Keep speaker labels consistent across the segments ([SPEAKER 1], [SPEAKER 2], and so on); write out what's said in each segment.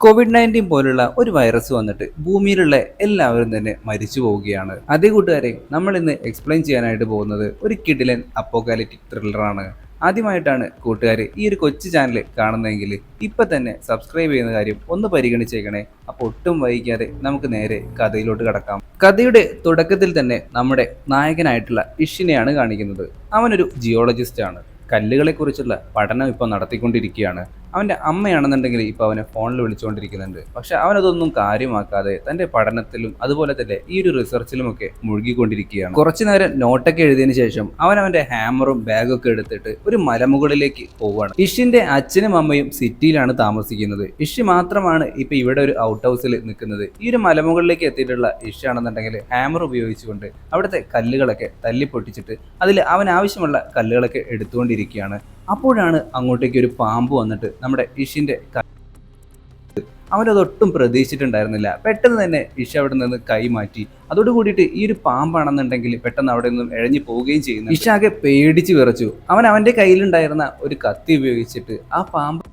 [SPEAKER 1] Covid nineteen പോലുള്ള ഒരു virus വന്നിട്ട് ഭൂമിയിലുള്ള എല്ലാവരും തന്നെ മരിച്ചു പോവുകയാണ്. അതേ കൂട്ടുകാരെ നമ്മൾ ഇന്ന് എക്സ്പ്ലെയിൻ ചെയ്യാനായിട്ട് പോകുന്നത് ഒരു കിഡിലൻ അപ്പോകാലിറ്റിക് ത്രില്ലറാണ് ആദ്യമായിട്ടാണ് കൂട്ടുകാർ ഈ ഒരു കൊച്ചു ചാനൽ കാണുന്നതെങ്കിൽ ഇപ്പം തന്നെ സബ്സ്ക്രൈബ് ചെയ്യുന്ന കാര്യം ഒന്ന് പരിഗണിച്ചേക്കണേ. അപ്പോൾ ഒട്ടും വൈകാതെ നമുക്ക് നേരെ കഥയിലോട്ട് കടക്കാം. കഥയുടെ തുടക്കത്തിൽ തന്നെ നമ്മുടെ നായകനായിട്ടുള്ള ഇഷിനെയാണ് കാണിക്കുന്നത്. അവനൊരു ജിയോളജിസ്റ്റ് ആണ്. കല്ലുകളെക്കുറിച്ചുള്ള പഠനം ഇപ്പോൾ നടത്തിക്കൊണ്ടിരിക്കുകയാണ്. അവന്റെ അമ്മയാണെന്നുണ്ടെങ്കിൽ ഇപ്പോൾ അവനെ ഫോണിൽ വിളിച്ചുകൊണ്ടിരിക്കുന്നുണ്ട്. പക്ഷെ അവനതൊന്നും കാര്യമാക്കാതെ തന്റെ പഠനത്തിലും അതുപോലെ തന്നെ ഈ ഒരു റിസർച്ചിലുമൊക്കെ മുഴുകിക്കൊണ്ടിരിക്കുകയാണ്. കുറച്ചു നേരം നോട്ടൊക്കെ എഴുതിയതിനു ശേഷം അവൻ അവന്റെ ഹാമറും ബാഗൊക്കെ എടുത്തിട്ട് ഒരു മലമുകളിലേക്ക് പോവുകയാണ്. ഇഷിന്റെ അച്ഛനും അമ്മയും സിറ്റിയിലാണ് താമസിക്കുന്നത്. ഇഷി മാത്രമാണ് ഇപ്പോൾ ഇവിടെ ഒരു ഔട്ട് ഹൗസിൽ നിൽക്കുന്നത്. ഈ ഒരു മലമുകളിലേക്ക് എത്തിയിട്ടുള്ള ഇഷ് ആണെന്നുണ്ടെങ്കിൽ ഹാമർ ഉപയോഗിച്ചുകൊണ്ട് അവിടുത്തെ കല്ലുകളൊക്കെ തല്ലി പൊട്ടിച്ചിട്ട് അതിൽ അവൻ ആവശ്യമുള്ള കല്ലുകളൊക്കെ എടുത്തുകൊണ്ടിരിക്കുകയാണ്. അപ്പോഴാണ് അങ്ങോട്ടേക്ക് ഒരു പാമ്പ് വന്നിട്ട് നമ്മുടെ ഇഷിന്റെ അവരതൊട്ടും പ്രതീക്ഷിച്ചിട്ടുണ്ടായിരുന്നില്ല. പെട്ടെന്ന് തന്നെ ഇഷ അവിടെ നിന്ന് കൈ മാറ്റി. അതോട് കൂടിയിട്ട് ഈ ഒരു പാമ്പാണെന്നുണ്ടെങ്കിൽ പെട്ടെന്ന് അവിടെ നിന്നും എഴഞ്ഞു പോവുകയും ചെയ്യുന്നു ഇഷ ആകെ പേടിച്ച് വിറച്ചു. അവൻ അവന്റെ കയ്യിലുണ്ടായിരുന്ന ഒരു കത്തി ഉപയോഗിച്ചിട്ട് ആ പാമ്പ്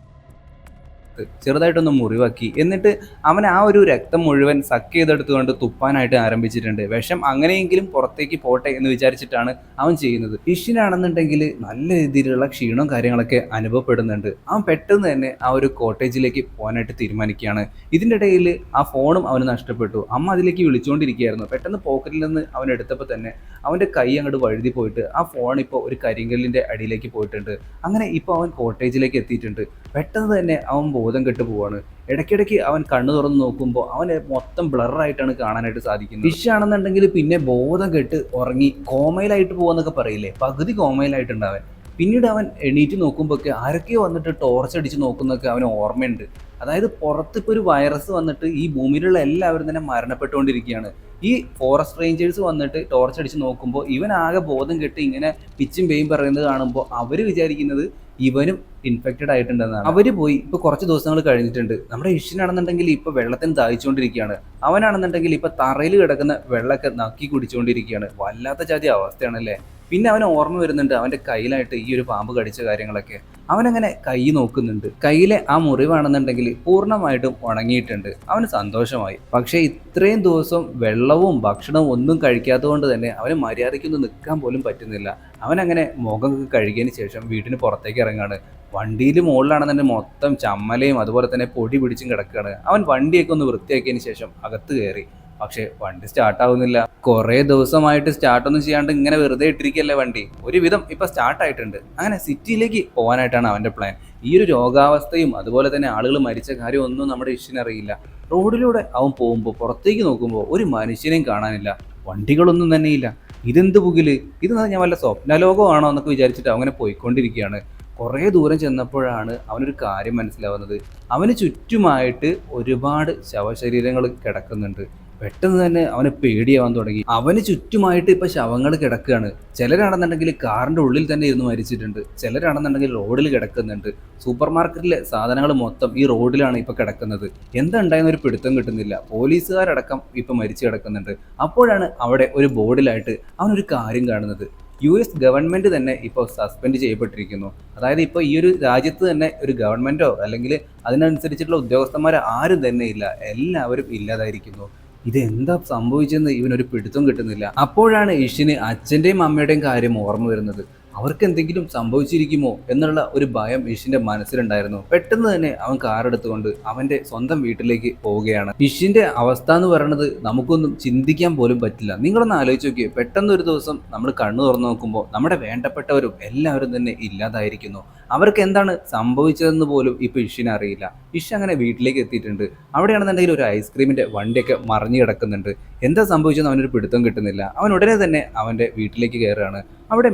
[SPEAKER 1] ചെറുതായിട്ടൊന്ന് മുറിവാക്കി. എന്നിട്ട് അവൻ ആ ഒരു രക്തം മുഴുവൻ സക്ക് ചെയ്തെടുത്തുകൊണ്ട് തുപ്പാനായിട്ട് ആരംഭിച്ചിട്ടുണ്ട്. വിഷം അങ്ങനെയെങ്കിലും പുറത്തേക്ക് പോട്ടെ എന്ന് വിചാരിച്ചിട്ടാണ് അവൻ ചെയ്യുന്നത്. ഇഷിനാണെന്നുണ്ടെങ്കിൽ നല്ല രീതിയിലുള്ള ക്ഷീണവും കാര്യങ്ങളൊക്കെ അനുഭവപ്പെടുന്നുണ്ട്. അവൻ പെട്ടെന്ന് തന്നെ ആ ഒരു കോട്ടേജിലേക്ക് പോകാനായിട്ട് തീരുമാനിക്കുകയാണ്. ഇതിന്റെ ഇടയിൽ ആ ഫോണും അവന് നഷ്ടപ്പെട്ടു. അമ്മ അതിലേക്ക് വിളിച്ചുകൊണ്ടിരിക്കുകയായിരുന്നു പെട്ടെന്ന് പോക്കറ്റിൽ നിന്ന് അവൻ എടുത്തപ്പോൾ തന്നെ അവന്റെ കൈ അങ്ങോട്ട് വഴുതി പോയിട്ട് ആ ഫോൺ ഇപ്പോൾ ഒരു കരിങ്കല്ലിന്റെ അടിയിലേക്ക് പോയിട്ടുണ്ട്. അങ്ങനെ ഇപ്പോൾ അവൻ കോട്ടേജിലേക്ക് എത്തിയിട്ടുണ്ട്. പെട്ടെന്ന് തന്നെ അവൻ ബോധം കെട്ട് പോവാണ്. ഇടയ്ക്കിടയ്ക്ക് അവൻ കണ്ണു തുറന്ന് നോക്കുമ്പോൾ അവന് മൊത്തം ബ്ലറായിട്ടാണ് കാണാനായിട്ട് സാധിക്കുന്നത്. ഫിഷ് ആണെന്നുണ്ടെങ്കിൽ പിന്നെ ബോധം കെട്ട് ഉറങ്ങി കോമയിലായിട്ട് പോവാന്നൊക്കെ പറയില്ലേ? പകുതി കോമയിലായിട്ടുണ്ട് അവൻ. പിന്നീട് അവൻ എണീറ്റ് നോക്കുമ്പോഴൊക്കെ ആരൊക്കെയോ വന്നിട്ട് ടോർച്ച് അടിച്ച് നോക്കുന്നൊക്കെ അവന് ഓർമ്മയുണ്ട്. അതായത് പുറത്തിപ്പോൾ ഒരു വൈറസ് വന്നിട്ട് ഈ ഭൂമിയിലുള്ള എല്ലാവരും തന്നെ മരണപ്പെട്ടുകൊണ്ടിരിക്കുകയാണ്. ഈ ഫോറസ്റ്റ് റേഞ്ചേഴ്സ് വന്നിട്ട് ടോർച്ച് അടിച്ച് നോക്കുമ്പോൾ ഇവൻ ആകെ ബോധം കെട്ട് ഇങ്ങനെ പിച്ചും പേയും പറയുന്നത് കാണുമ്പോൾ അവർ വിചാരിക്കുന്നത് ഇവനും ഇൻഫെക്റ്റഡ് ആയിട്ടുണ്ടെന്നാണ്. അവർ പോയി ഇപ്പൊ കുറച്ച് ദിവസങ്ങൾ കഴിഞ്ഞിട്ടുണ്ട്. നമ്മുടെ ഇഷ്യനാണെന്നുണ്ടെങ്കിൽ ഇപ്പൊ വെള്ളത്തിന് ദാഹിച്ചുകൊണ്ടിരിക്കുകയാണ്. അവനാണെന്നുണ്ടെങ്കിൽ ഇപ്പൊ തറയിൽ കിടക്കുന്ന വെള്ളമൊക്കെ നക്കി കുടിച്ചുകൊണ്ടിരിക്കുകയാണ്. വല്ലാത്ത ജാതി അവസ്ഥയാണല്ലേ? പിന്നെ അവന് ഓർമ്മ വരുന്നുണ്ട് അവന്റെ കയ്യിലായിട്ട് ഈ ഒരു പാമ്പ് കടിച്ച കാര്യങ്ങളൊക്കെ. അവനങ്ങനെ കൈ നോക്കുന്നുണ്ട്. കയ്യിലെ ആ മുറിവാണെന്നുണ്ടെങ്കിൽ പൂർണമായിട്ടും ഉണങ്ങിയിട്ടുണ്ട്. അവന് സന്തോഷമായി. പക്ഷേ ഇത്രയും ദിവസം വെള്ളവും ഭക്ഷണവും ഒന്നും കഴിക്കാത്തതുകൊണ്ട് തന്നെ അവന് മര്യാദയ്ക്കൊന്നും നിൽക്കാൻ പോലും പറ്റുന്നില്ല. അവനങ്ങനെ മുഖം കഴുകിയതിന് ശേഷം വീട്ടിന് പുറത്തേക്ക് ഇറങ്ങാണ് വണ്ടിയിൽ മുകളിലാണെന്നുണ്ടെങ്കിൽ മൊത്തം ചമ്മലയും അതുപോലെ തന്നെ പൊടി പിടിച്ചും കിടക്കുകയാണ്. അവൻ വണ്ടിയൊക്കെ ഒന്ന് വൃത്തിയാക്കിയതിന് ശേഷം അകത്ത് കയറി. പക്ഷേ വണ്ടി സ്റ്റാർട്ടാവുന്നില്ല കുറേ ദിവസമായിട്ട് സ്റ്റാർട്ടൊന്നും ചെയ്യാണ്ട് ഇങ്ങനെ വെറുതെ ഇട്ടിരിക്കല്ലേ വണ്ടി. ഒരുവിധം ഇപ്പൊ സ്റ്റാർട്ടായിട്ടുണ്ട് അങ്ങനെ സിറ്റിയിലേക്ക് പോകാനായിട്ടാണ് അവന്റെ പ്ലാൻ ഈ ഒരു രോഗാവസ്ഥയും അതുപോലെ തന്നെ ആളുകൾ മരിച്ച കാര്യം ഒന്നും നമ്മുടെ ഇഷ്ടനറിയില്ല റോഡിലൂടെ അവൻ പോകുമ്പോൾ പുറത്തേക്ക് നോക്കുമ്പോൾ ഒരു മനുഷ്യനെയും കാണാനില്ല. വണ്ടികളൊന്നും തന്നെയില്ല. ഇതെന്ത് പുകിൽ? ഇത് ഞാൻ വല്ല സ്വപ്നലോകമാണോ എന്നൊക്കെ വിചാരിച്ചിട്ട് അങ്ങനെ പോയിക്കൊണ്ടിരിക്കുകയാണ്. കുറേ ദൂരം ചെന്നപ്പോഴാണ് അവനൊരു കാര്യം മനസ്സിലാവുന്നത്. അവന് ചുറ്റുമായിട്ട് ഒരുപാട് ശവശരീരങ്ങൾ കിടക്കുന്നുണ്ട്. പെട്ടെന്ന് തന്നെ അവന് പേടിയാവാൻ തുടങ്ങി. അവന് ചുറ്റുമായിട്ട് ഇപ്പൊ ശവങ്ങൾ കിടക്കുകയാണ്. ചിലരാണെന്നുണ്ടെങ്കിൽ കാറിന്റെ ഉള്ളിൽ തന്നെ ഇരുന്ന് മരിച്ചിട്ടുണ്ട്. ചിലരാണെന്നുണ്ടെങ്കിൽ റോഡിൽ കിടക്കുന്നുണ്ട്. സൂപ്പർ മാർക്കറ്റിലെ സാധനങ്ങൾ മൊത്തം ഈ റോഡിലാണ് ഇപ്പൊ കിടക്കുന്നത്. എന്താ ഒരു പിടുത്തം കിട്ടുന്നില്ല. പോലീസുകാരടക്കം ഇപ്പൊ മരിച്ചു കിടക്കുന്നുണ്ട്. അപ്പോഴാണ് അവിടെ ഒരു ബോർഡിലായിട്ട് അവനൊരു കാര്യം കാണുന്നത്. യു എസ് ഗവൺമെന്റ് തന്നെ ഇപ്പോൾ സസ്പെൻഡ് ചെയ്യപ്പെട്ടിരിക്കുന്നു. അതായത് ഇപ്പോൾ ഈ ഒരു രാജ്യത്ത് തന്നെ ഒരു ഗവൺമെന്റോ അല്ലെങ്കിൽ അതിനനുസരിച്ചിട്ടുള്ള ഉദ്യോഗസ്ഥന്മാർ ആരും തന്നെ ഇല്ല. എല്ലാവരും ഇല്ലാതായിരിക്കുന്നു. ഇതെന്താ സംഭവിച്ചെന്ന് ഇവനൊരു പിടുത്തം കിട്ടുന്നില്ല. അപ്പോഴാണ് ഇഷിന് അച്ഛന്റെയും അമ്മയുടെയും കാര്യം ഓർമ്മ വരുന്നത്. അവർക്ക് എന്തെങ്കിലും സംഭവിച്ചിരിക്കുമോ എന്നുള്ള ഒരു ഭയം ഇഷിന്റെ മനസ്സിലുണ്ടായിരുന്നു. പെട്ടെന്ന് തന്നെ അവൻ കാറെടുത്തുകൊണ്ട് അവന്റെ സ്വന്തം വീട്ടിലേക്ക് പോവുകയാണ്. ഇഷിന്റെ അവസ്ഥ എന്ന് പറയുന്നത് നമുക്കൊന്നും ചിന്തിക്കാൻ പോലും പറ്റില്ല. നിങ്ങളൊന്ന് ആലോചിച്ച് നോക്കിയേ പെട്ടെന്ന് ഒരു ദിവസം നമ്മൾ കണ്ണു തുറന്നു നോക്കുമ്പോൾ നമ്മുടെ വേണ്ടപ്പെട്ടവരും എല്ലാവരും തന്നെ ഇല്ലാതായിരിക്കുന്നു. അവർക്ക് എന്താണ് സംഭവിച്ചതെന്ന് പോലും ഇപ്പൊ ഇഷിനെ അറിയില്ല. ഇഷ് അങ്ങനെ വീട്ടിലേക്ക് എത്തിയിട്ടുണ്ട്. അവിടെയാണെന്നുണ്ടെങ്കിൽ ഒരു ഐസ്ക്രീമിന്റെ വണ്ടിയൊക്കെ മറിഞ്ഞു കിടക്കുന്നുണ്ട്. എന്താ സംഭവിച്ചെന്ന് അവനൊരു പിടുത്തം കിട്ടുന്നില്ല. അവൻ ഉടനെ തന്നെ അവന്റെ വീട്ടിലേക്ക് കയറുകയാണ്. അവിടെ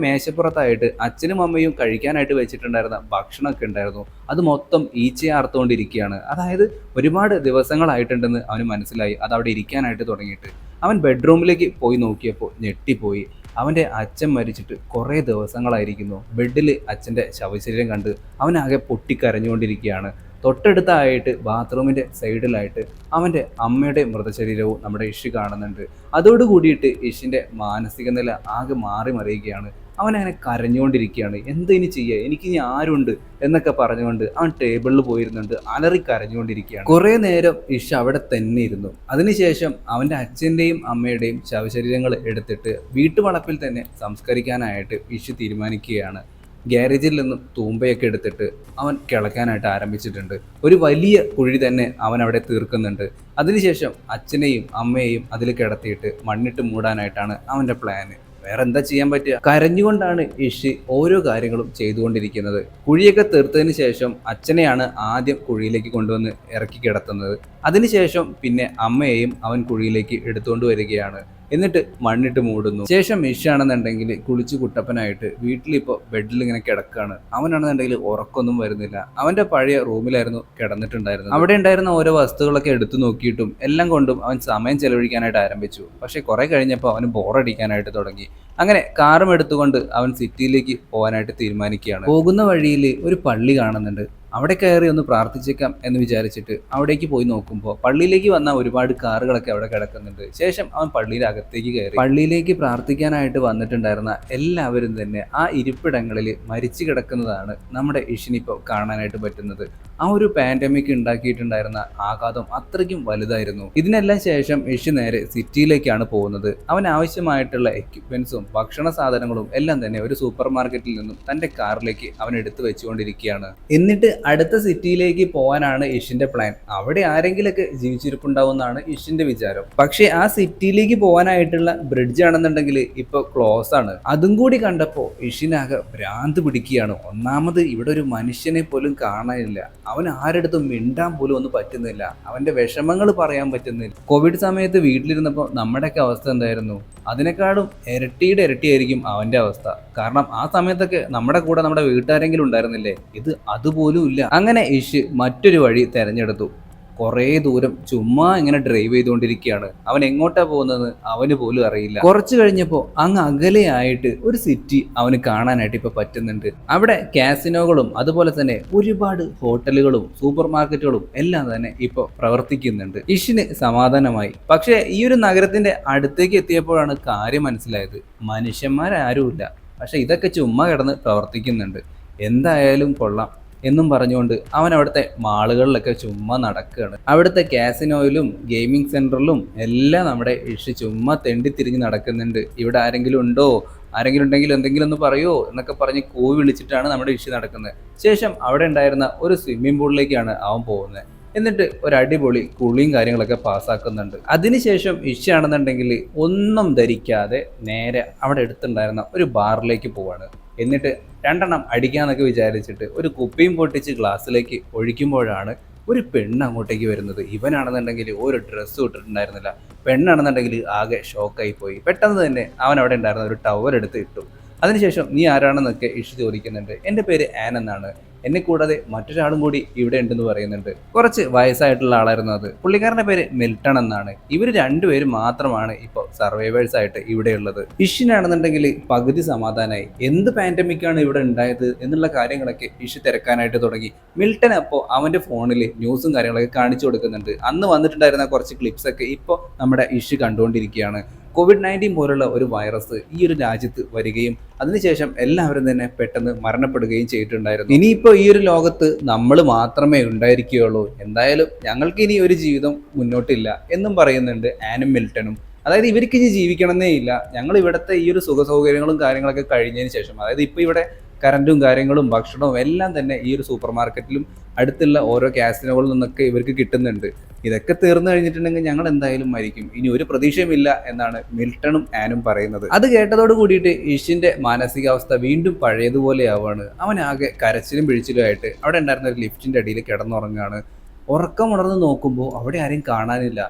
[SPEAKER 1] മേശപ്പുറത്തായിട്ട് അച്ഛനും അമ്മയും കഴിക്കാനായിട്ട് വെച്ചിട്ടുണ്ടായിരുന്ന ഭക്ഷണമൊക്കെ ഉണ്ടായിരുന്നു. അത് മൊത്തം ഈച്ചയെ അർത്തുകൊണ്ടിരിക്കുകയാണ് അതായത് ഒരുപാട് ദിവസങ്ങളായിട്ടുണ്ടെന്ന് അവന് മനസ്സിലായി. അത് അവിടെ ഇരിക്കാനായിട്ട് തുടങ്ങിയിട്ട്. അവൻ ബെഡ്റൂമിലേക്ക് പോയി നോക്കിയപ്പോൾ ഞെട്ടിപ്പോയി. അവന്റെ അച്ഛൻ മരിച്ചിട്ട് കുറേ ദിവസങ്ങളായിരിക്കുന്നു. ബെഡിൽ അച്ഛന്റെ ശവശരീരം കണ്ട് അവനാകെ പൊട്ടിക്കരഞ്ഞുകൊണ്ടിരിക്കുകയാണ്. തൊട്ടടുത്തായിട്ട് ബാത്റൂമിന്റെ സൈഡിലായിട്ട് അവന്റെ അമ്മയുടെ മൃതശരീരവും നമ്മുടെ ഇഷു കാണുന്നുണ്ട്. അതോട് കൂടിയിട്ട് ഇഷിന്റെ മാനസിക നില ആകെ മാറി മറിയുകയാണ് അവൻ അങ്ങനെ കരഞ്ഞുകൊണ്ടിരിക്കുകയാണ്. എന്താ ഇനി ചെയ്യുക എനിക്ക് ഇനി ആരുണ്ട്? എന്നൊക്കെ പറഞ്ഞുകൊണ്ട് അവൻ ടേബിളിൽ പോയിരുന്നുണ്ട്. അലറി കരഞ്ഞുകൊണ്ടിരിക്കുകയാണ്. കുറേ നേരം ഇഷ അവിടെ തന്നെ ഇരുന്നു. അതിനുശേഷം അവന്റെ അച്ഛന്റെയും അമ്മയുടെയും ശവശരീരങ്ങൾ എടുത്തിട്ട് വീട്ടുവളപ്പിൽ തന്നെ സംസ്കരിക്കാനായിട്ട് ഇഷ തീരുമാനിക്കുകയാണ്. ഗ്യാരേജിൽ നിന്നും തൂമ്പയൊക്കെ എടുത്തിട്ട് അവൻ കിളക്കാനായിട്ട് ആരംഭിച്ചിട്ടുണ്ട്. ഒരു വലിയ കുഴി തന്നെ അവൻ അവിടെ തീർക്കുന്നുണ്ട്. അതിനുശേഷം അച്ഛനെയും അമ്മയെയും അതിൽ കിടത്തിയിട്ട് മണ്ണിട്ട് മൂടാനായിട്ടാണ് അവന്റെ പ്ലാന് വേറെ എന്താ ചെയ്യാൻ പറ്റുക? കരഞ്ഞുകൊണ്ടാണ് ഇഷി ഓരോ കാര്യങ്ങളും ചെയ്തുകൊണ്ടിരിക്കുന്നത്. കുഴിയൊക്കെ തീർത്തതിന് ശേഷം അച്ഛനെയാണ് ആദ്യം കുഴിയിലേക്ക് കൊണ്ടുവന്ന് ഇറക്കി കിടത്തുന്നത്. അതിനുശേഷം പിന്നെ അമ്മയെയും അവൻ കുഴിയിലേക്ക് എടുത്തുകൊണ്ട് വരികയാണ്. എന്നിട്ട് മണ്ണിട്ട് മൂടുന്നു. ശേഷം മിഷാണെന്നുണ്ടെങ്കിൽ കുളിച്ച് കുട്ടപ്പനായിട്ട് വീട്ടിലിപ്പോൾ ബെഡിൽ ഇങ്ങനെ കിടക്കാണ്. അവനാണെന്നുണ്ടെങ്കിൽ ഉറക്കൊന്നും വരുന്നില്ല. അവന്റെ പഴയ റൂമിലായിരുന്നു കിടന്നിട്ടുണ്ടായിരുന്നത്. അവിടെ ഉണ്ടായിരുന്ന ഓരോ വസ്തുക്കളൊക്കെ എടുത്തു നോക്കിയിട്ടും എല്ലാം കൊണ്ടും അവൻ സമയം ചെലവഴിക്കാനായിട്ട് ആരംഭിച്ചു. പക്ഷെ കുറെ കഴിഞ്ഞപ്പോൾ അവന് ബോറടിക്കാനായിട്ട് തുടങ്ങി. അങ്ങനെ കാറും എടുത്തുകൊണ്ട് അവൻ സിറ്റിയിലേക്ക് പോകാനായിട്ട് തീരുമാനിക്കുകയാണ്. പോകുന്ന വഴിയിൽ ഒരു പള്ളി കാണുന്നുണ്ട്. അവിടെ കയറി ഒന്ന് പ്രാർത്ഥിച്ചേക്കാം എന്ന് വിചാരിച്ചിട്ട് അവിടേക്ക് പോയി നോക്കുമ്പോൾ പള്ളിയിലേക്ക് വന്ന ഒരുപാട് കാറുകളൊക്കെ അവിടെ കിടക്കുന്നുണ്ട്. ശേഷം അവൻ പള്ളിയുടെ അകത്തേക്ക് കയറി. പള്ളിയിലേക്ക് പ്രാർത്ഥിക്കാനായിട്ട് വന്നിട്ടുണ്ടായിരുന്ന എല്ലാവരും തന്നെ ആ ഇരിപ്പിടങ്ങളിൽ മരിച്ചു കിടക്കുന്നതാണ് നമ്മുടെ ഇഷിനിപ്പോൾ കാണാനായിട്ട് പറ്റുന്നത്. ആ ഒരു പാൻഡമിക് ഉണ്ടാക്കിയിട്ടുണ്ടായിരുന്ന ആഘാതം അത്രയ്ക്കും വലുതായിരുന്നു. ഇതിനെല്ലാം ശേഷം ഇഷി നേരെ സിറ്റിയിലേക്കാണ് പോകുന്നത്. അവൻ ആവശ്യമായിട്ടുള്ള എക്യുപ്മെന്റ്സും ഭക്ഷണ സാധനങ്ങളും എല്ലാം തന്നെ ഒരു സൂപ്പർ മാർക്കറ്റിൽ നിന്നും തന്റെ കാറിലേക്ക് അവൻ എടുത്തു വെച്ചുകൊണ്ടിരിക്കുകയാണ്. എന്നിട്ട് അടുത്ത സിറ്റിയിലേക്ക് പോകാനാണ് ഇഷിന്റെ പ്ലാൻ അവിടെ ആരെങ്കിലൊക്കെ ജീവിച്ചിരിപ്പുണ്ടാവുമെന്നാണ് ഇഷിന്റെ വിചാരം. പക്ഷേ ആ സിറ്റിയിലേക്ക് പോകാനായിട്ടുള്ള ബ്രിഡ്ജ് ആണെന്നുണ്ടെങ്കിൽ ഇപ്പൊ ക്ലോസ് ആണ്. അതും കൂടി കണ്ടപ്പോൾ ഇഷിനാകെ ഭ്രാന്ത് പിടിക്കുകയാണ്. ഒന്നാമത് ഇവിടെ ഒരു മനുഷ്യനെ പോലും കാണാനില്ല. അവൻ ആരെടുത്തും മിണ്ടാൻ പോലും ഒന്നും പറ്റുന്നില്ല. അവന്റെ വിഷമങ്ങൾ പറയാൻ പറ്റുന്നില്ല. കോവിഡ് സമയത്ത് വീട്ടിലിരുന്നപ്പോൾ നമ്മുടെയൊക്കെ അവസ്ഥ എന്തായിരുന്നു? അതിനേക്കാളും ഇരട്ടിയുടെ ഇരട്ടിയായിരിക്കും അവന്റെ അവസ്ഥ. കാരണം ആ സമയത്തൊക്കെ നമ്മുടെ കൂടെ നമ്മുടെ വീട്ടുകാരെങ്കിലും ഉണ്ടായിരുന്നില്ലേ? ഇത് അതുപോലും ഇല്ല അങ്ങനെ ഇഷ് മറ്റൊരു വഴി തെരഞ്ഞെടുത്തു. കുറേ ദൂരം ചുമ്മാ ഇങ്ങനെ ഡ്രൈവ് ചെയ്തുകൊണ്ടിരിക്കുകയാണ്. അവൻ എങ്ങോട്ടാ പോകുന്നത്? അവന് പോലും അറിയില്ല. കുറച്ചു കഴിഞ്ഞപ്പോൾ അങ്ങ് അകലെയായിട്ട് ഒരു സിറ്റി അവന് കാണാനായിട്ട് ഇപ്പൊ പറ്റുന്നുണ്ട്. അവിടെ കാസിനോകളും അതുപോലെ തന്നെ ഒരുപാട് ഹോട്ടലുകളും സൂപ്പർ മാർക്കറ്റുകളും എല്ലാം തന്നെ ഇപ്പോൾ പ്രവർത്തിക്കുന്നുണ്ട്. ഇഷിന് സമാധാനമായി. പക്ഷേ ഈ ഒരു നഗരത്തിന്റെ അടുത്തേക്ക് എത്തിയപ്പോഴാണ് കാര്യം മനസ്സിലായത്. മനുഷ്യന്മാരാരുമില്ല. പക്ഷെ ഇതൊക്കെ ചുമ്മാ കിടന്ന് പ്രവർത്തിക്കുന്നുണ്ട്. എന്തായാലും കൊള്ളാം. എന്നും പറഞ്ഞുകൊണ്ട് അവൻ അവിടുത്തെ മാളുകളിലൊക്കെ ചുമ്മാ നടക്കുകയാണ്. അവിടുത്തെ കാസിനോയിലും ഗെയിമിംഗ് സെന്ററിലും എല്ലാം നമ്മുടെ ഇഷ് ചുമ്മാ തെണ്ടി തിരിഞ്ഞ് നടക്കുന്നുണ്ട്. ഇവിടെ ആരെങ്കിലും ഉണ്ടോ? ആരെങ്കിലും ഉണ്ടെങ്കിൽ എന്തെങ്കിലും ഒന്ന് പറയോ? എന്നൊക്കെ പറഞ്ഞ് കൂവി വിളിച്ചിട്ടാണ് നമ്മുടെ ഇഷ് നടക്കുന്നത്. ശേഷം അവിടെ ഉണ്ടായിരുന്ന ഒരു സ്വിമ്മിംഗ് പൂളിലേക്കാണ് അവൻ പോകുന്നത്. എന്നിട്ട് ഒരു അടിപൊളി കുളിയും കാര്യങ്ങളൊക്കെ പാസ്സാക്കുന്നുണ്ട്. അതിനുശേഷം ഇഷയാണെന്നുണ്ടെങ്കിൽ ഒന്നും ധരിക്കാതെ നേരെ അവിടെ എടുത്തുണ്ടായിരുന്ന ഒരു ബാറിലേക്ക് പോവാണ്. എന്നിട്ട് രണ്ടെണ്ണം അടിക്കാന്നൊക്കെ വിചാരിച്ചിട്ട് ഒരു കുപ്പിയും പൊട്ടിച്ച് ഗ്ലാസ്സിലേക്ക് ഒഴിക്കുമ്പോഴാണ് ഒരു പെണ്ണ് അങ്ങോട്ടേക്ക് വരുന്നത്. ഇവനാണെന്നുണ്ടെങ്കിൽ ഒരു ഡ്രസ്സ് ഇട്ടിട്ടുണ്ടായിരുന്നില്ല. പെണ്ണാണെന്നുണ്ടെങ്കിൽ ആകെ ഷോക്കായി പോയി. പെട്ടെന്ന് തന്നെ അവൻ അവിടെ ഉണ്ടായിരുന്ന ഒരു ടവർ എടുത്ത് ഇട്ടു. അതിനുശേഷം നീ ആരാണെന്നൊക്കെ ഇഷ് ചോദിക്കുന്നുണ്ട്. എന്റെ പേര് ആൻ എന്നാണ്. എന്നെ കൂടാതെ മറ്റൊരാളും കൂടി ഇവിടെ ഉണ്ടെന്ന് പറയുന്നുണ്ട്. കുറച്ച് വയസ്സായിട്ടുള്ള ആളായിരുന്നു അത്. പുള്ളിക്കാരന്റെ പേര് മിൽട്ടൺ എന്നാണ്. ഇവർ രണ്ടുപേരും മാത്രമാണ് ഇപ്പോൾ സർവൈവേഴ്സ് ആയിട്ട് ഇവിടെ ഇവിടെയുള്ളത് ഇഷിനാണെന്നുണ്ടെങ്കിൽ പകുതി സമാധാനമായി എന്ത് പാൻഡമിക്കാണ് ഇവിടെ ഉണ്ടായത് എന്നുള്ള കാര്യങ്ങളൊക്കെ ഇഷ് തിരക്കാനായിട്ട് തുടങ്ങി. മിൽട്ടൺ അപ്പോൾ അവന്റെ ഫോണിൽ ന്യൂസും കാര്യങ്ങളൊക്കെ കാണിച്ചു കൊടുക്കുന്നുണ്ട്. അന്ന് വന്നിട്ടുണ്ടായിരുന്ന കുറച്ച് ക്ലിപ്സ് ഒക്കെ ഇപ്പോൾ നമ്മുടെ ഇഷ് കണ്ടുകൊണ്ടിരിക്കുകയാണ്. കോവിഡ് നയന്റീൻ പോലുള്ള ഒരു വൈറസ് ഈ ഒരു രാജ്യത്ത് വരികയും അതിനുശേഷം എല്ലാവരും തന്നെ പെട്ടെന്ന് മരണപ്പെടുകയും ചെയ്തിട്ടുണ്ടായിരുന്നു. ഇനിയിപ്പോൾ ഈ ഒരു ലോകത്ത് നമ്മൾ മാത്രമേ ഉണ്ടായിരിക്കുകയുള്ളൂ. എന്തായാലും ഞങ്ങൾക്ക് ഇനി ഒരു ജീവിതം മുന്നോട്ടില്ല എന്നും പറയുന്നുണ്ട് ആനും മിൽട്ടണും അതായത് ഇവർക്ക് ഇനി ജീവിക്കണമെന്നേ ഇല്ല. ഞങ്ങൾ ഇവിടുത്തെ ഈ ഒരു സുഖ സൗകര്യങ്ങളും കാര്യങ്ങളൊക്കെ കഴിഞ്ഞതിന് ശേഷം അതായത് ഇപ്പോൾ ഇവിടെ കറണ്ടും കാര്യങ്ങളും ഭക്ഷണവും എല്ലാം തന്നെ ഈ ഒരു സൂപ്പർ മാർക്കറ്റിലും അടുത്തുള്ള ഓരോ കാസിനോകളിൽ നിന്നൊക്കെ ഇവർക്ക് കിട്ടുന്നുണ്ട്. ഇതൊക്കെ തീർന്നു കഴിഞ്ഞിട്ടുണ്ടെങ്കിൽ ഞങ്ങൾ എന്തായാലും മരിക്കും. ഇനി ഒരു പ്രതീക്ഷയുമില്ല എന്നാണ് മിൽട്ടണും ആനും പറയുന്നത്. അത് കേട്ടതോട് കൂടിയിട്ട് ഇഷിന്റെ മാനസികാവസ്ഥ വീണ്ടും പഴയതുപോലെ ആവാണ്. അവൻ ആകെ കരച്ചിലും പിഴിച്ചിലുമായിട്ട് അവിടെ ഉണ്ടായിരുന്ന ഒരു ലിഫ്റ്റിന്റെ അടിയിൽ കിടന്നുറങ്ങുകയാണ് ഉറക്കമുണർന്ന് നോക്കുമ്പോൾ അവിടെ ആരെയും കാണാനില്ല.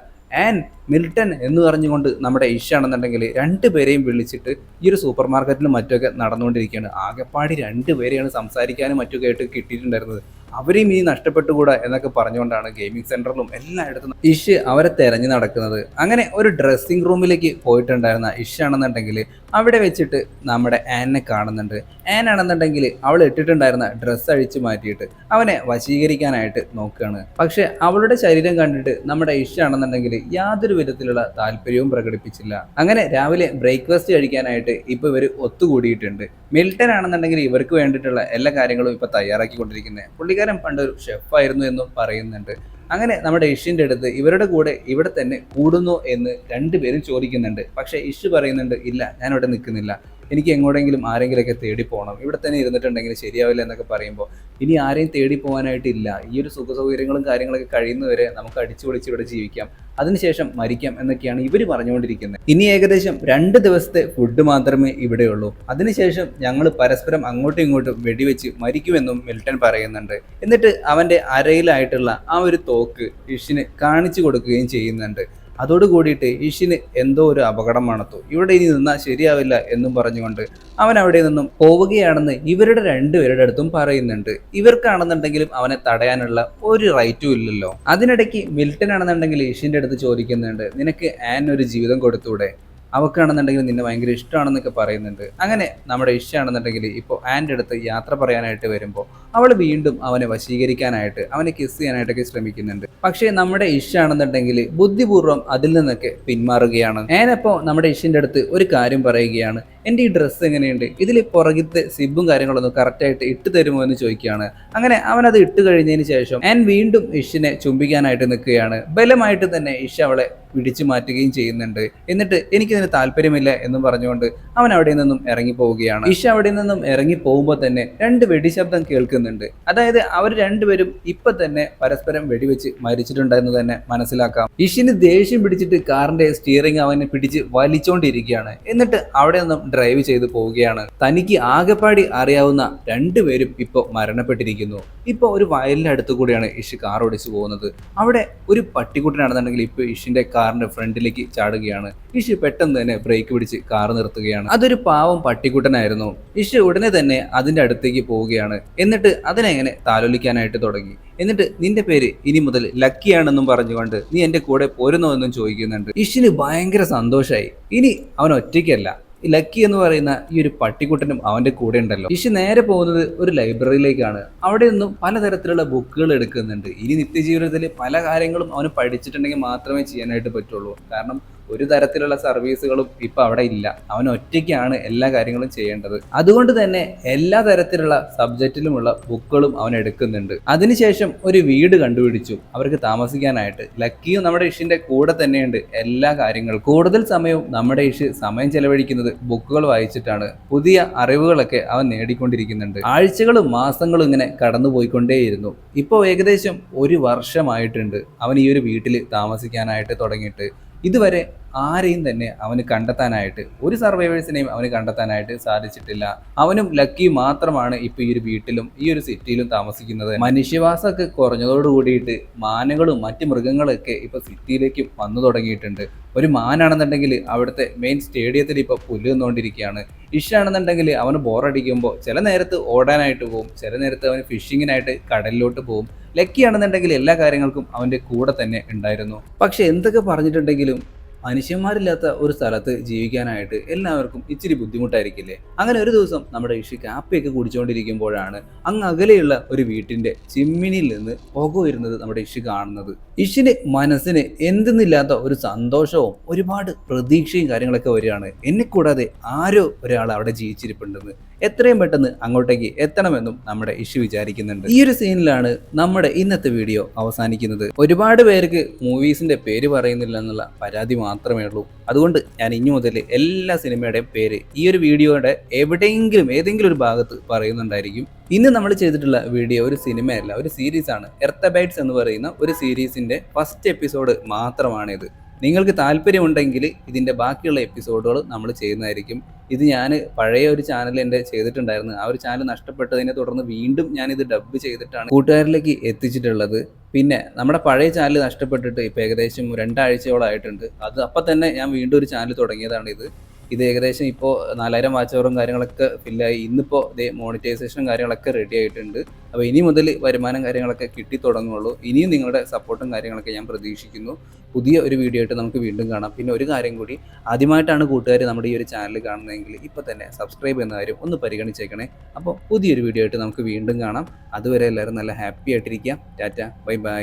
[SPEAKER 1] ആൻ മിൽട്ടൺ എന്ന് പറഞ്ഞുകൊണ്ട് നമ്മുടെ ഇഷാണെന്നുണ്ടെങ്കിൽ രണ്ടുപേരെയും വിളിച്ചിട്ട് ഈ ഒരു സൂപ്പർ മാർക്കറ്റിലും മറ്റൊക്കെ നടന്നുകൊണ്ടിരിക്കുകയാണ്. ആകെപ്പാടി രണ്ടുപേരെയാണ് സംസാരിക്കാനും മറ്റൊക്കെ ആയിട്ട് കിട്ടിയിട്ടുണ്ടായിരുന്നത്. അവരെയും ഇനി നഷ്ടപ്പെട്ടുകൂടാ എന്നൊക്കെ പറഞ്ഞുകൊണ്ടാണ് ഗെയിമിംഗ് സെന്ററിലും എല്ലായിടത്തും ഇഷ് അവരെ തെരഞ്ഞു നടക്കുന്നത്. അങ്ങനെ ഒരു ഡ്രസ്സിംഗ് റൂമിലേക്ക് പോയിട്ടുണ്ടായിരുന്ന ഇഷ് ആണെന്നുണ്ടെങ്കിൽ അവിടെ വെച്ചിട്ട് നമ്മുടെ ആനെ കാണുന്നുണ്ട്. ആൻ ആണെന്നുണ്ടെങ്കിൽ അവൾ ഇട്ടിട്ടുണ്ടായിരുന്ന ഡ്രസ്സ് അഴിച്ചു മാറ്റിയിട്ട് അവനെ വശീകരിക്കാനായിട്ട് നോക്കുകയാണ്. പക്ഷെ അവളുടെ ശരീരം കണ്ടിട്ട് നമ്മുടെ ഇഷ് ആണെന്നുണ്ടെങ്കിൽ യാതൊരു വിധത്തിലുള്ള താല്പര്യവും പ്രകടിപ്പിച്ചില്ല. അങ്ങനെ രാവിലെ ബ്രേക്ക്ഫാസ്റ്റ് കഴിക്കാനായിട്ട് ഇപ്പൊ ഇവർ ഒത്തുകൂടിയിട്ടുണ്ട്. മിൽട്ടൻ ആണെന്നുണ്ടെങ്കിൽ ഇവർക്ക് വേണ്ടിയിട്ടുള്ള എല്ലാ കാര്യങ്ങളും ഇപ്പൊ തയ്യാറാക്കിക്കൊണ്ടിരിക്കുന്നത് പുള്ളിക്കാരൻ പണ്ട് ഒരു ഷെഫായിരുന്നു എന്നും പറയുന്നുണ്ട്. അങ്ങനെ നമ്മുടെ ഇഷ്യന്റെ അടുത്ത് ഇവരുടെ കൂടെ ഇവിടെ തന്നെ കൂടുന്നു എന്ന് രണ്ടുപേരും ചോദിക്കുന്നുണ്ട്. പക്ഷേ ഇഷ് പറയുന്നുണ്ട് ഇല്ല ഞാൻ ഇവിടെ നിൽക്കുന്നില്ല. എനിക്ക് എങ്ങോട്ടെങ്കിലും ആരെങ്കിലുമൊക്കെ തേടി പോകണം ഇവിടെ തന്നെ ഇരുന്നിട്ടുണ്ടെങ്കിൽ ശരിയാവില്ല എന്നൊക്കെ പറയുമ്പോൾ ഇനി ആരെയും തേടി പോകാനായിട്ടില്ല ഈ ഒരു സുഖസൗകര്യങ്ങളും കാര്യങ്ങളൊക്കെ കഴിയുന്നവരെ നമുക്ക് അടിച്ചു പൊളിച്ച് ഇവിടെ ജീവിക്കാം. അതിനുശേഷം മരിക്കാം എന്നൊക്കെയാണ് ഇവർ പറഞ്ഞുകൊണ്ടിരിക്കുന്നത്. ഇനി ഏകദേശം രണ്ട് ദിവസത്തെ ഫുഡ് മാത്രമേ ഇവിടെയുള്ളൂ. അതിനുശേഷം ഞങ്ങൾ പരസ്പരം അങ്ങോട്ടും ഇങ്ങോട്ടും വെടിവെച്ച് മരിക്കുമെന്നും മിൽട്ടൺ പറയുന്നുണ്ട്. എന്നിട്ട് അവന്റെ അരയിലായിട്ടുള്ള ആ ഒരു തോക്ക് ഫിഷിന് കാണിച്ചു കൊടുക്കുകയും ചെയ്യുന്നുണ്ട്. അതോട് കൂടിയിട്ട് ഇഷിന് എന്തോ ഒരു അപകടം മണത്തു. ഇവിടെ ഇനി നിന്നാൽ ശരിയാവില്ല എന്നും പറഞ്ഞുകൊണ്ട് അവൻ അവിടെ നിന്നും പോവുകയാണെന്ന് ഇവരുടെ രണ്ടുപേരുടെ അടുത്തും പറയുന്നുണ്ട്. ഇവർക്കാണെന്നുണ്ടെങ്കിലും അവനെ തടയാനുള്ള ഒരു റൈറ്റും ഇല്ലല്ലോ. അതിനിടയ്ക്ക് മിൽട്ടൺ ആണെന്നുണ്ടെങ്കിൽ ഇഷിന്റെ അടുത്ത് ചോദിക്കുന്നുണ്ട് നിനക്ക് ആൻ ഒരു ജീവിതം കൊടുത്തൂടെ? അവക്കാണെന്നുണ്ടെങ്കിൽ നിന്നെ ഭയങ്കര ഇഷ്ടമാണെന്നൊക്കെ പറയുന്നുണ്ട്. അങ്ങനെ നമ്മുടെ ഇഷ്ടമാണെന്നുണ്ടെങ്കിൽ ഇപ്പോൾ ആന്റെ അടുത്ത് യാത്ര പറയാനായിട്ട് വരുമ്പോൾ അവൾ വീണ്ടും അവനെ വശീകരിക്കാനായിട്ട് അവനെ കിസ് ചെയ്യാനായിട്ടൊക്കെ ശ്രമിക്കുന്നുണ്ട്. പക്ഷേ നമ്മുടെ ഇഷ്ടമാണെന്നുണ്ടെങ്കിൽ ബുദ്ധിപൂർവം അതിൽ നിന്നൊക്കെ പിന്മാറുകയാണ്. ഞാനപ്പോൾ നമ്മുടെ ഇഷിന്റെ അടുത്ത് ഒരു കാര്യം പറയുകയാണ്. എന്റെ ഈ ഡ്രസ്സ് എങ്ങനെയുണ്ട്? ഇതിൽ പുറകിത്തെ സിബും കാര്യങ്ങളൊന്നും കറക്റ്റായിട്ട് ഇട്ട് തരുമോ എന്ന് ചോദിക്കുകയാണ്. അങ്ങനെ അവൻ അത് ഇട്ട് കഴിഞ്ഞതിന് ശേഷം ഞാൻ വീണ്ടും ഇഷിനെ ചുംബിക്കാനായിട്ട് നിൽക്കുകയാണ്. ബലമായിട്ട് തന്നെ ഇഷ അവളെ പിടിച്ചു മാറ്റുകയും ചെയ്യുന്നുണ്ട്. എന്നിട്ട് എനിക്കിതിന് താല്പര്യമില്ല എന്നും പറഞ്ഞുകൊണ്ട് അവൻ അവിടെ നിന്നും ഇറങ്ങി പോവുകയാണ്. ഇഷ അവിടെ നിന്നും ഇറങ്ങി പോകുമ്പോൾ തന്നെ രണ്ട് വെടിശബ്ദം കേൾക്കുന്നുണ്ട്. അതായത് അവർ രണ്ടുപേരും ഇപ്പൊ തന്നെ പരസ്പരം വെടിവെച്ച് മരിച്ചിട്ടുണ്ടെന്ന് തന്നെ മനസ്സിലാക്കാം. ഇഷിന് ദേഷ്യം പിടിച്ചിട്ട് കാറിന്റെ സ്റ്റിയറിംഗ് അവനെ പിടിച്ച് വലിച്ചോണ്ടിരിക്കുകയാണ്. എന്നിട്ട് അവിടെ നിന്നും ഡ്രൈവ് ചെയ്ത് പോവുകയാണ്. തനിക്ക് ആകെപ്പാടി അറിയാവുന്ന രണ്ടുപേരും ഇപ്പോൾ മരണപ്പെട്ടിരിക്കുന്നു. ഇപ്പോൾ ഒരു വയലിന്റെ അടുത്ത് കൂടിയാണ് ഇഷ് കാർ ഓടിച്ചു പോകുന്നത്. അവിടെ ഒരു പട്ടിക്കുട്ടനാണെന്നുണ്ടെങ്കിൽ ഇപ്പോൾ ഇഷിന്റെ കാറിന്റെ ഫ്രണ്ടിലേക്ക് ചാടുകയാണ്. ഇഷ് പെട്ടെന്ന് തന്നെ ബ്രേക്ക് പിടിച്ച് കാർ നിർത്തുകയാണ്. അതൊരു പാവം പട്ടിക്കുട്ടനായിരുന്നു. ഇഷ് ഉടനെ തന്നെ അതിന്റെ അടുത്തേക്ക് പോവുകയാണ്. എന്നിട്ട് അതിനെങ്ങനെ താലോലിക്കാനായിട്ട് തുടങ്ങി. എന്നിട്ട് നിന്റെ പേര് ഇനി മുതൽ ലക്കിയാണെന്നും പറഞ്ഞുകൊണ്ട് നീ എന്റെ കൂടെ പോരുന്നോ എന്നും ചോദിക്കുന്നുണ്ട്. ഇഷിന് ഭയങ്കര സന്തോഷമായി ഇനി അവൻ ഒറ്റയ്ക്കല്ല. ലക്കി എന്ന് പറയുന്ന ഈ ഒരു പട്ടിക്കുട്ടനും അവന്റെ കൂടെ ഉണ്ടല്ലോ. ഇഷി നേരെ പോകുന്നത് ഒരു ലൈബ്രറിയിലേക്കാണ്. അവിടെ നിന്നും പലതരത്തിലുള്ള ബുക്കുകൾ എടുക്കുന്നുണ്ട്. ഇനി നിത്യജീവിതത്തിൽ പല കാര്യങ്ങളും അവന് പഠിച്ചിട്ടുണ്ടെങ്കിൽ മാത്രമേ ചെയ്യാനായിട്ട് പറ്റുള്ളൂ. കാരണം ഒരു തരത്തിലുള്ള സർവീസുകളും ഇപ്പൊ അവിടെ ഇല്ല. അവൻ ഒറ്റയ്ക്കാണ് എല്ലാ കാര്യങ്ങളും ചെയ്യേണ്ടത്. അതുകൊണ്ട് തന്നെ എല്ലാ തരത്തിലുള്ള സബ്ജക്റ്റിലുമുള്ള ബുക്കുകളും അവൻ എടുക്കുന്നുണ്ട്. അതിനുശേഷം ഒരു വീട് കണ്ടുപിടിച്ചു. അവർക്ക് താമസിക്കാനായിട്ട്. ലക്കിയും നമ്മുടെ ഇഷിന്റെ കൂടെ തന്നെയുണ്ട് എല്ലാ കാര്യങ്ങളും കൂടുതൽ സമയവും നമ്മുടെ ഇഷ് സമയം ചെലവഴിക്കുന്നത് ബുക്കുകൾ വായിച്ചിട്ടാണ്. പുതിയ അറിവുകളൊക്കെ അവൻ നേടിക്കൊണ്ടിരിക്കുന്നുണ്ട്. ആഴ്ചകളും മാസങ്ങളും ഇങ്ങനെ കടന്നുപോയിക്കൊണ്ടേയിരുന്നു. ഇപ്പോൾ ഏകദേശം ഒരു വർഷമായിട്ടുണ്ട് അവൻ ഈ ഒരു വീട്ടിൽ താമസിക്കാനായിട്ട് തുടങ്ങിയിട്ട്. ഇതുവരെ ആരെയും തന്നെ അവന് കണ്ടെത്താനായിട്ട് ഒരു സർവൈവേഴ്സിനെയും അവന് കണ്ടെത്താനായിട്ട് സാധിച്ചിട്ടില്ല. അവനും ലക്കി മാത്രമാണ് ഇപ്പൊ ഈ ഒരു വീട്ടിലും ഈ ഒരു സിറ്റിയിലും താമസിക്കുന്നത്. മനുഷ്യവാസമൊക്കെ കുറഞ്ഞതോട് കൂടിയിട്ട് മറ്റു മറ്റ് മൃഗങ്ങളൊക്കെ ഇപ്പൊ സിറ്റിയിലേക്ക് വന്നു തുടങ്ങിയിട്ടുണ്ട്. ഒരു മാനാണെന്നുണ്ടെങ്കിൽ അവിടുത്തെ മെയിൻ സ്റ്റേഡിയത്തിൽ ഇപ്പൊ പുല്ല് നിന്നുകൊണ്ടിരിക്കുകയാണ് ഇഷാണെന്നുണ്ടെങ്കിൽ അവന് ബോറടിക്കുമ്പോൾ ചില നേരത്ത് ഓടാനായിട്ട് പോകും ചില നേരത്ത് അവന് ഫിഷിങ്ങിനായിട്ട് കടലിലോട്ട് പോകും ലക്കിയാണെന്നുണ്ടെങ്കിൽ എല്ലാ കാര്യങ്ങൾക്കും അവന്റെ കൂടെ തന്നെ ഉണ്ടായിരുന്നു. പക്ഷെ എന്തൊക്കെ പറഞ്ഞിട്ടുണ്ടെങ്കിലും മനുഷ്യന്മാരില്ലാത്ത ഒരു സ്ഥലത്ത് ജീവിക്കാനായിട്ട് എല്ലാവർക്കും ഇച്ചിരി ബുദ്ധിമുട്ടായിരിക്കില്ലേ? അങ്ങനെ ഒരു ദിവസം നമ്മുടെ ഇഷി കാപ്പിയൊക്കെ കുടിച്ചുകൊണ്ടിരിക്കുമ്പോഴാണ് അങ്ങ് അകലെയുള്ള ഒരു വീട്ടിന്റെ ചിമ്മിനിയിൽ നിന്ന് പുക വരുന്നത് നമ്മുടെ ഇഷി കാണുന്നത്. ഇഷിന് മനസ്സിന് എന്തെന്നില്ലാത്ത ഒരു സന്തോഷവും ഒരുപാട് പ്രതീക്ഷയും കാര്യങ്ങളൊക്കെ വരികയാണ്. എന്നെ കൂടാതെ ആരോ ഒരാൾ അവിടെ ജീവിച്ചിരിപ്പുണ്ടെന്ന്. എത്രയും പെട്ടെന്ന് അങ്ങോട്ടേക്ക് എത്തണമെന്നും നമ്മുടെ ഇഷു വിചാരിക്കുന്നുണ്ട്. ഈ ഒരു സീനിലാണ് നമ്മുടെ ഇന്നത്തെ വീഡിയോ അവസാനിക്കുന്നത്. ഒരുപാട് പേർക്ക് മൂവീസിന്റെ പേര് പറയുന്നില്ല എന്നുള്ള പരാതി മാത്രമേ ഉള്ളൂ. അതുകൊണ്ട് ഞാൻ ഇനി മുതൽ എല്ലാ സിനിമയുടെയും പേര് ഈ ഒരു വീഡിയോയുടെ എവിടെയെങ്കിലും ഏതെങ്കിലും ഒരു ഭാഗത്ത് പറയുന്നുണ്ടായിരിക്കും. ഇന്ന് നമ്മൾ ചെയ്തിട്ടുള്ള വീഡിയോ ഒരു സിനിമയല്ല ഒരു സീരീസ് ആണ് എർത്തബൈറ്റ്സ് എന്ന് പറയുന്ന ഒരു സീരീസിന്റെ ഫസ്റ്റ് എപ്പിസോഡ് മാത്രമാണിത്. നിങ്ങൾക്ക് താല്പര്യമുണ്ടെങ്കിൽ ഇതിന്റെ ബാക്കിയുള്ള എപ്പിസോഡുകൾ നമ്മൾ ചെയ്യുന്നതായിരിക്കും. ഇത് ഞാൻ പഴയ ഒരു ചാനൽ എന്റെ ചെയ്തിട്ടുണ്ടായിരുന്നു. ആ ഒരു ചാനൽ നഷ്ടപ്പെട്ടതിനെ തുടർന്ന് വീണ്ടും ഞാനിത് ഡബ് ചെയ്തിട്ടാണ് കൂട്ടുകാരിലേക്ക് എത്തിച്ചിട്ടുള്ളത്. പിന്നെ നമ്മുടെ പഴയ ചാനൽ നഷ്ടപ്പെട്ടിട്ട് ഇപ്പോൾ ഏകദേശം രണ്ടാഴ്ചയോളം ആയിട്ടുണ്ട് അത് അപ്പം തന്നെ ഞാൻ വീണ്ടും ഒരു ചാനൽ തുടങ്ങിയതാണ് ഇത് ഇത് ഏകദേശം ഇപ്പോൾ നാലായിരം വാച്ച് അവറും കാര്യങ്ങളൊക്കെ ഫില്ലായി ഇന്നിപ്പോൾ ഇതേ മോണിറ്റൈസേഷനും കാര്യങ്ങളൊക്കെ റെഡി ആയിട്ടുണ്ട്. അപ്പോൾ ഇനി മുതൽ വരുമാനം കാര്യങ്ങളൊക്കെ കിട്ടി തുടങ്ങുള്ളൂ. ഇനിയും നിങ്ങളുടെ സപ്പോർട്ടും കാര്യങ്ങളൊക്കെ ഞാൻ പ്രതീക്ഷിക്കുന്നു. പുതിയ ഒരു വീഡിയോ ആയിട്ട് നമുക്ക് വീണ്ടും കാണാം. പിന്നെ ഒരു കാര്യം കൂടി ആദ്യമായിട്ടാണ് കൂട്ടുകാർ നമ്മുടെ ഈ ഒരു ചാനൽ കാണുന്നതെങ്കിൽ ഇപ്പോൾ തന്നെ സബ്സ്ക്രൈബ് എന്ന കാര്യം ഒന്ന് പരിഗണിച്ചേക്കണേ. അപ്പോൾ പുതിയൊരു വീഡിയോ ആയിട്ട് നമുക്ക് വീണ്ടും കാണാം. അതുവരെ എല്ലാവരും നല്ല ഹാപ്പി ആയിട്ടിരിക്കുക. Tata bye bye.